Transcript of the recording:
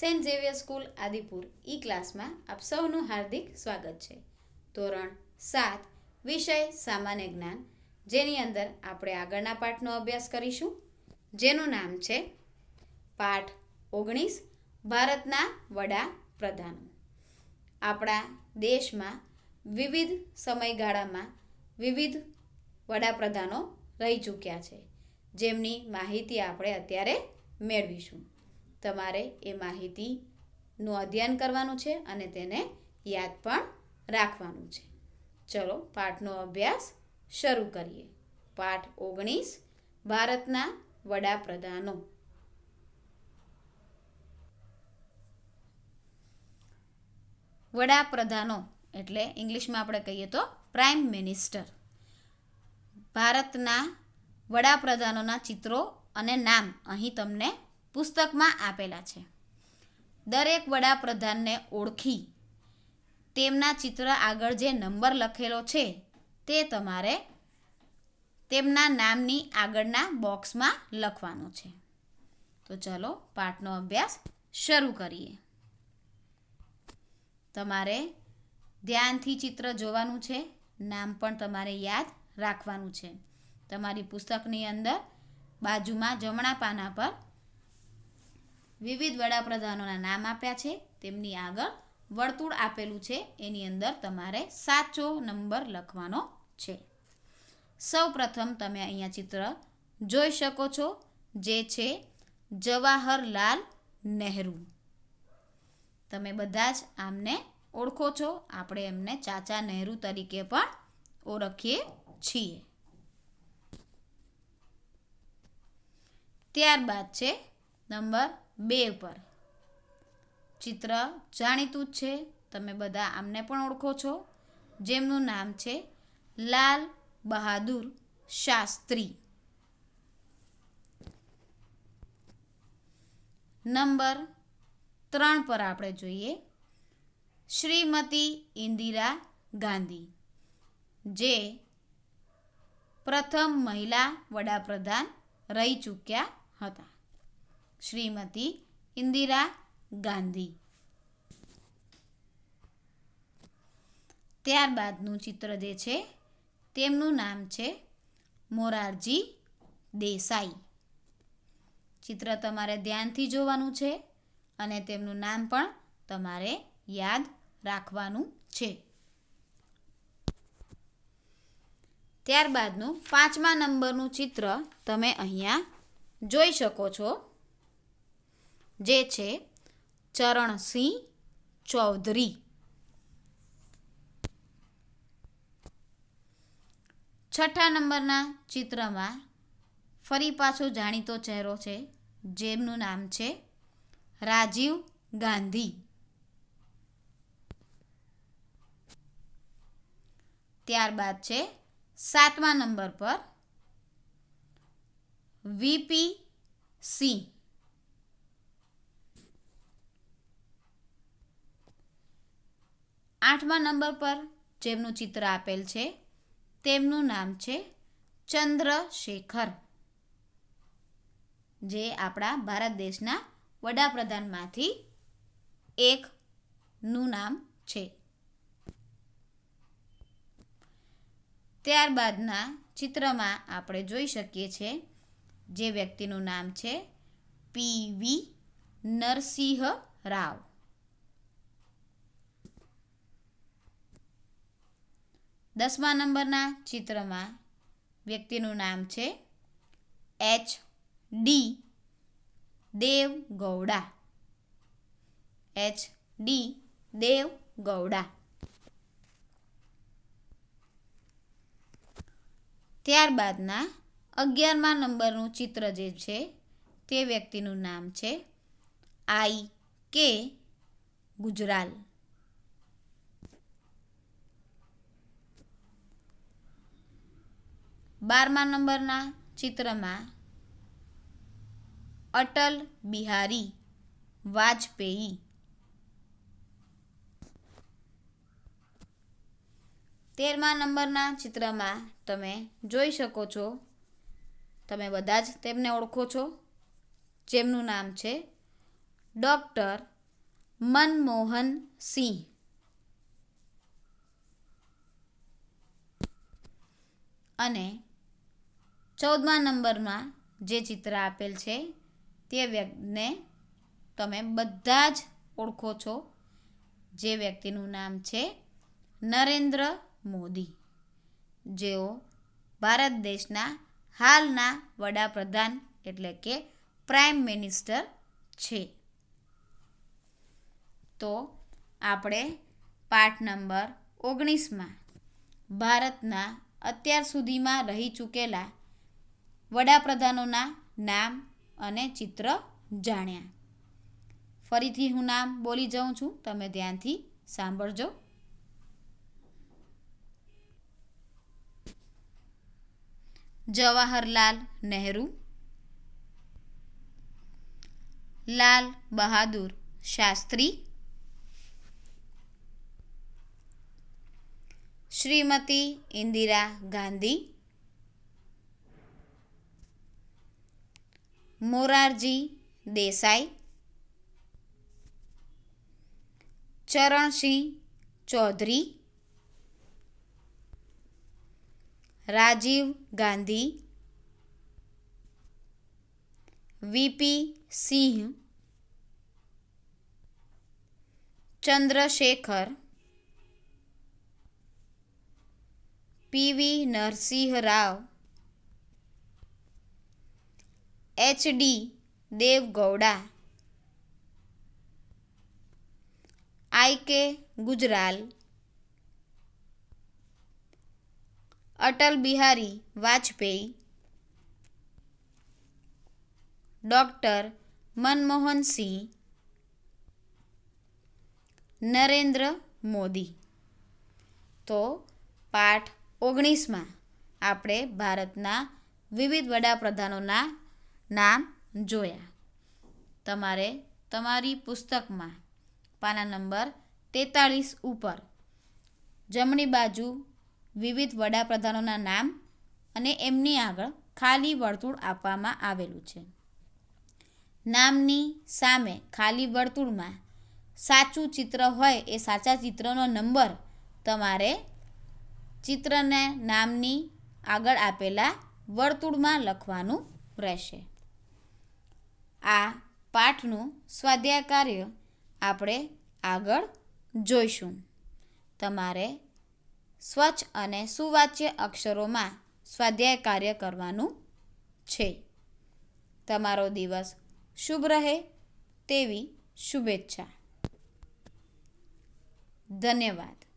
Saint Xavier school Adipur. ઈ ક્લાસમાં આપ સૌનું હાર્દિક સ્વાગત છે. ધોરણ સાત, વિષય સામાન્ય જ્ઞાન. જેની અંદર આપણે આગળના પાઠનો અભ્યાસ કરીશું. જેનું નામ છે પાઠ ઓગણીસ, ભારતના વડાપ્રધાનો આપણા દેશમાં વિવિધ સમયગાળામાં વિવિધ વડાપ્રધાનો રહી ચૂક્યા છે. જેમની માહિતી આપણે અત્યારે મેળવીશું. તમારે એ માહિતીનું અધ્યયન કરવાનું છે અને તેને યાદ પણ રાખવાનું છે. ચલો, પાઠનો અભ્યાસ શરૂ કરીએ. પાઠ ઓગણીસ, ભારતના વડાપ્રધાનો. વડાપ્રધાનો એટલે ઇંગ્લિશમાં આપણે કહીએ તો પ્રાઇમ મિનિસ્ટર. ભારતના વડાપ્રધાનોના ચિત્રો અને નામ અહીં તમને પુસ્તકમાં આપેલા છે. દરેક વડાપ્રધાનને ઓળખી તેમના ચિત્ર આગળ જે નંબર લખેલો છે તે તમારે તેમના નામની આગળના બોક્સમાં લખવાનો છે. તો ચલો પાઠનો અભ્યાસ શરૂ કરીએ. તમારે ધ્યાનથી ચિત્ર જોવાનું છે, નામ પણ તમારે યાદ રાખવાનું છે. તમારી પુસ્તકની અંદર બાજુમાં જમણા પાના પર વિવિધ વડાપ્રધાનોના નામ આપ્યા છે. તેમની આગળ વર્તુળ આપેલું છે. એની અંદર તમારે સાચો નંબર લખવાનો છે. સૌ પ્રથમ તમે અહીંયા ચિત્ર જોઈ શકો છો, જે છે જવાહરલાલ નહેરુ. તમે બધા જ આમને ઓળખો છો. આપણે એમને ચાચા નહેરુ તરીકે પણ ઓળખીએ છીએ. ત્યારબાદ છે નંબર બે પર. ચિત્ર જાણીતું જ છે. તમે બધા આમને પણ ઓળખો છો. જેમનું નામ છે લાલ બહાદુર શાસ્ત્રી. નંબર ત્રણ પર આપણે જોઈએ. શ્રીમતી ઇન્દિરા ગાંધી, જે પ્રથમ મહિલા વડાપ્રધાન રહી ચૂક્યા હતા. શ્રીમતી ઇન્દિરા ગાંધી ત્યારબાદનું ચિત્ર જે છે, તેમનું નામ છે મોરારજી દેસાઈ. ચિત્ર તમારે ધ્યાનથી જોવાનું છે અને તેમનું નામ પણ તમારે યાદ રાખવાનું છે. ત્યારબાદનું પાંચમા નંબરનું ચિત્ર તમે અહીંયા જોઈ શકો છો. જે છે ચરણસિંહ ચૌધરી. છઠ્ઠા નંબરના ચિત્રમાં ફરી પાછો જાણીતો ચહેરો છે, જેમનું નામ છે રાજીવ ગાંધી. ત્યારબાદ છે સાતમા નંબર પર વીપી સિંહ. આઠમા નંબર પર જેમનું ચિત્ર આપેલ છે, તેમનું નામ છે ચંદ્રશેખર, જે આપણા ભારત દેશના વડાપ્રધાનમાંથી એકનું નામ છે. ત્યારબાદના ચિત્રમાં આપણે જોઈ શકીએ છીએ, જે વ્યક્તિનું નામ છે પી વી નરસિંહ રાવ. દસમા નંબરના ચિત્રમાં વ્યક્તિનું નામ છે H D Deve Gowda H D Deve Gowda ત્યારબાદના અગિયારમા નંબરનું ચિત્ર જે છે તે વ્યક્તિનું નામ છે આઈ કે ગુજરાલ. બારમા નંબરના ચિત્રમાં અટલ બિહારી વાજપેયી. તેરમા નંબરના ચિત્રમાં તમે જોઈ શકો છો, તમે બધા જ તેમને ઓળખો છો, જેમનું નામ છે ડૉક્ટર મનમોહન સિંહ. અને ચૌદમા નંબરમાં જે ચિત્ર આપેલ છે, તે વ્યક્તિને તમે બધા જ ઓળખો છો. જે વ્યક્તિનું નામ છે નરેન્દ્ર મોદી. જેઓ ભારત દેશના હાલના વડાપ્રધાન એટલે કે પ્રાઇમ મિનિસ્ટર છે. તો આપણે પાઠ નંબર ઓગણીસમાં ભારતના અત્યાર સુધીમાં રહી ચૂકેલા વડાપ્રધાનોના નામ અને ચિત્ર જાણ્યા. ફરીથી હું નામ બોલી જાઉં છું, તમે ધ્યાનથી સાંભળજો. Jawaharlal Nehru. Lal Bahadur Shastri. Shrimati Indira Gandhi. Morarji Desai Charan Singh Chaudhary Rajiv Gandhi V P Singh Chandrashekhar P V Narasimha Rao H D Deve Gowda. I K Gujral. Atal Bihari Vajpayee. Doctor Manmohan Singh. Narendra Modi. તો પાઠ ઓગણીસમાં આપણે ભારતના વિવિધ વડાપ્રધાનોના નામ જોયા. તમારે તમારી પુસ્તકમાં પાના નંબર તેતાળીસ ઉપર જમણી બાજુ વિવિધ વડાપ્રધાનોના નામ અને એમની આગળ ખાલી વર્તુળ આપવામાં આવેલું છે. નામની સામે ખાલી વર્તુળમાં સાચું ચિત્ર હોય એ સાચા ચિત્રનો નંબર તમારે ચિત્રને નામની આગળ આપેલા વર્તુળમાં લખવાનું રહેશે. આ પાઠનું સ્વાધ્યાય કાર્ય આપણે આગળ જોઈશું. તમારે સ્વચ્છ અને સુવાચ્ય અક્ષરોમાં સ્વાધ્યાય કાર્ય કરવાનું છે. તમારો દિવસ શુભ રહે તેવી શુભેચ્છા. ધન્યવાદ.